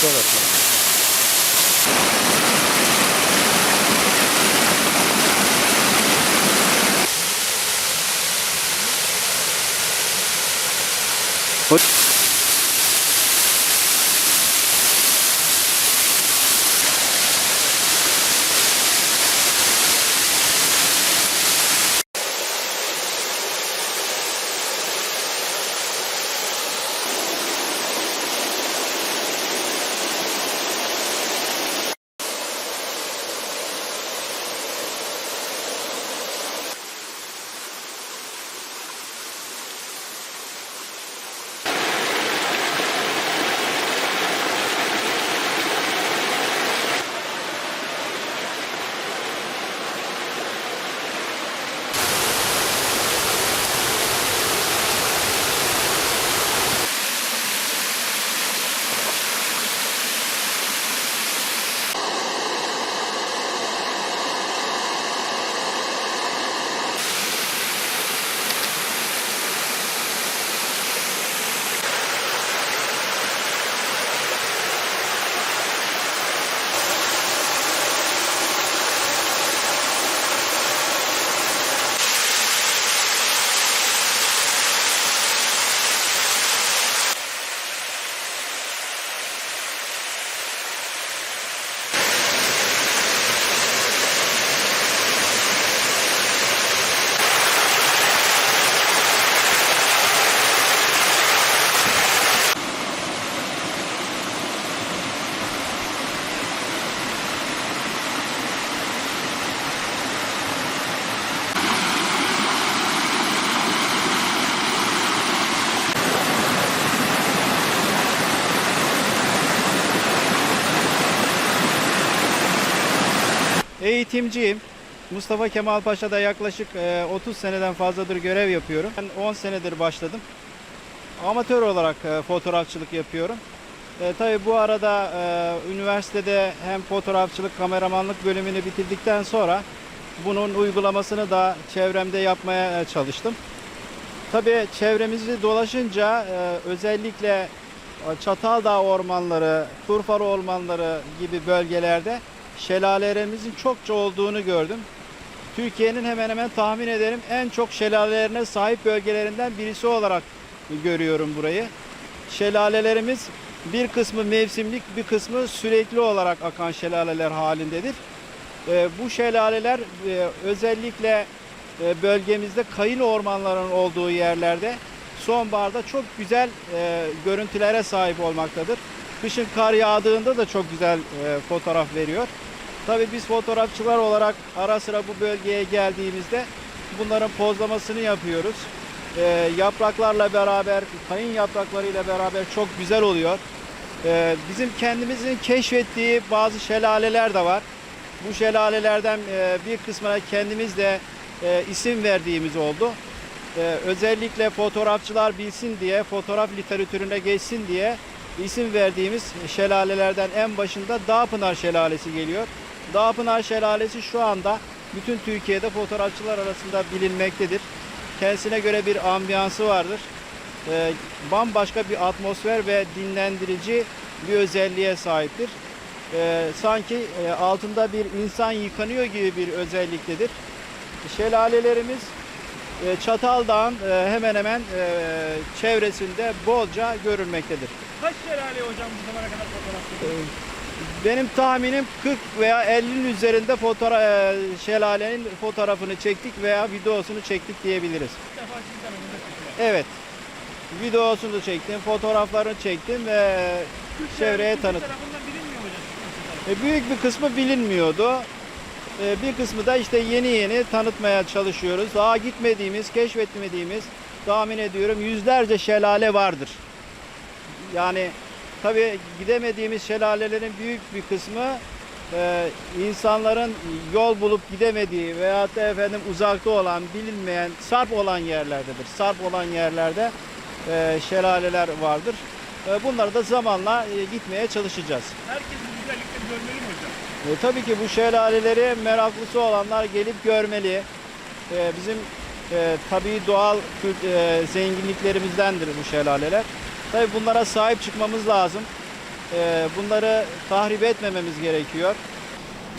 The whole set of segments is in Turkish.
说了什么？Eğitimciyim. Mustafa Kemal Paşa'da yaklaşık e, 30 seneden fazladır görev yapıyorum. Ben 10 senedir başladım. Amatör olarak e, fotoğrafçılık yapıyorum. E, tabii bu arada e, üniversitede hem fotoğrafçılık, kameramanlık bölümünü bitirdikten sonra bunun uygulamasını da çevremde yapmaya e, çalıştım. Tabii çevremizi dolaşınca e, özellikle e, Çataldağ ormanları, Turfar ormanları gibi bölgelerde şelalelerimizin çokça olduğunu gördüm. Türkiye'nin hemen hemen tahmin ederim en çok şelalelerine sahip bölgelerinden birisi olarak görüyorum burayı. Şelalelerimiz bir kısmı mevsimlik, bir kısmı sürekli olarak akan şelaleler halindedir. E, bu şelaleler e, özellikle e, bölgemizde kayın ormanlarının olduğu yerlerde sonbaharda çok güzel e, görüntülere sahip olmaktadır. Kışın kar yağdığında da çok güzel fotoğraf veriyor. Tabii biz fotoğrafçılar olarak ara sıra bu bölgeye geldiğimizde bunların pozlamasını yapıyoruz. E, yapraklarla beraber, kayın yapraklarıyla beraber çok güzel oluyor. E, bizim kendimizin keşfettiği bazı şelaleler de var. Bu şelalelerden e, bir kısmına kendimiz de e, isim verdiğimiz oldu. E, özellikle fotoğrafçılar bilsin diye, fotoğraf literatürüne geçsin diye isim verdiğimiz şelalelerden en başında Dağpınar Şelalesi geliyor. Dağpınar Şelalesi şu anda bütün Türkiye'de fotoğrafçılar arasında bilinmektedir. Kendisine göre bir ambiyansı vardır. E, bambaşka bir atmosfer ve dinlendirici bir özelliğe sahiptir. E, sanki e, altında bir insan yıkanıyor gibi bir özelliktedir. Şelalelerimiz e, Çataldağ'ın e, hemen hemen e, çevresinde bolca görülmektedir. Kaç şelale hocam bu zamana kadar fotoğraf E, çektiniz? Benim tahminim 40 veya 50'nin üzerinde fotoğraf e, şelalenin fotoğrafını çektik veya videosunu çektik diyebiliriz. Evet. Videosunu çektim, fotoğraflarını çektim ve çevreye şelalesi tanıt. Türk tarafından bilinmiyor hocam. sizin tarafından. E, büyük bir kısmı bilinmiyordu. E, bir kısmı da işte yeni yeni tanıtmaya çalışıyoruz. Daha gitmediğimiz, keşfetmediğimiz tahmin ediyorum yüzlerce şelale vardır. Yani tabii gidemediğimiz şelalelerin büyük bir kısmı e, insanların yol bulup gidemediği veyahut da efendim uzakta olan, bilinmeyen, sarp olan yerlerdedir. Sarp olan yerlerde e, şelaleler vardır. E, bunları da zamanla e, gitmeye çalışacağız. Herkes bu güzellikleri görmeli mi hocam? E, tabii ki bu şelaleleri meraklısı olanlar gelip görmeli. E, bizim e, tabii doğal kült- e, zenginliklerimizdendir bu şelaleler. Tabii bunlara sahip çıkmamız lazım. e, bunları tahrip etmememiz gerekiyor.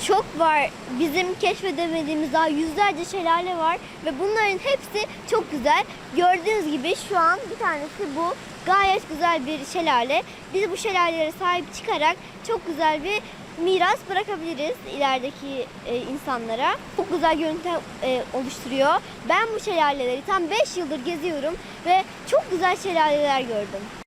Çok var. Bizim keşfedemediğimiz daha yüzlerce şelale var ve bunların hepsi çok güzel. Gördüğünüz gibi şu an bir tanesi bu. Gayet güzel bir şelale. Biz bu şelalelere sahip çıkarak çok güzel bir miras bırakabiliriz ilerideki e, insanlara. Çok güzel görüntü e, oluşturuyor. Ben bu şelaleleri tam 5 yıldır geziyorum ve çok güzel şelaleler gördüm.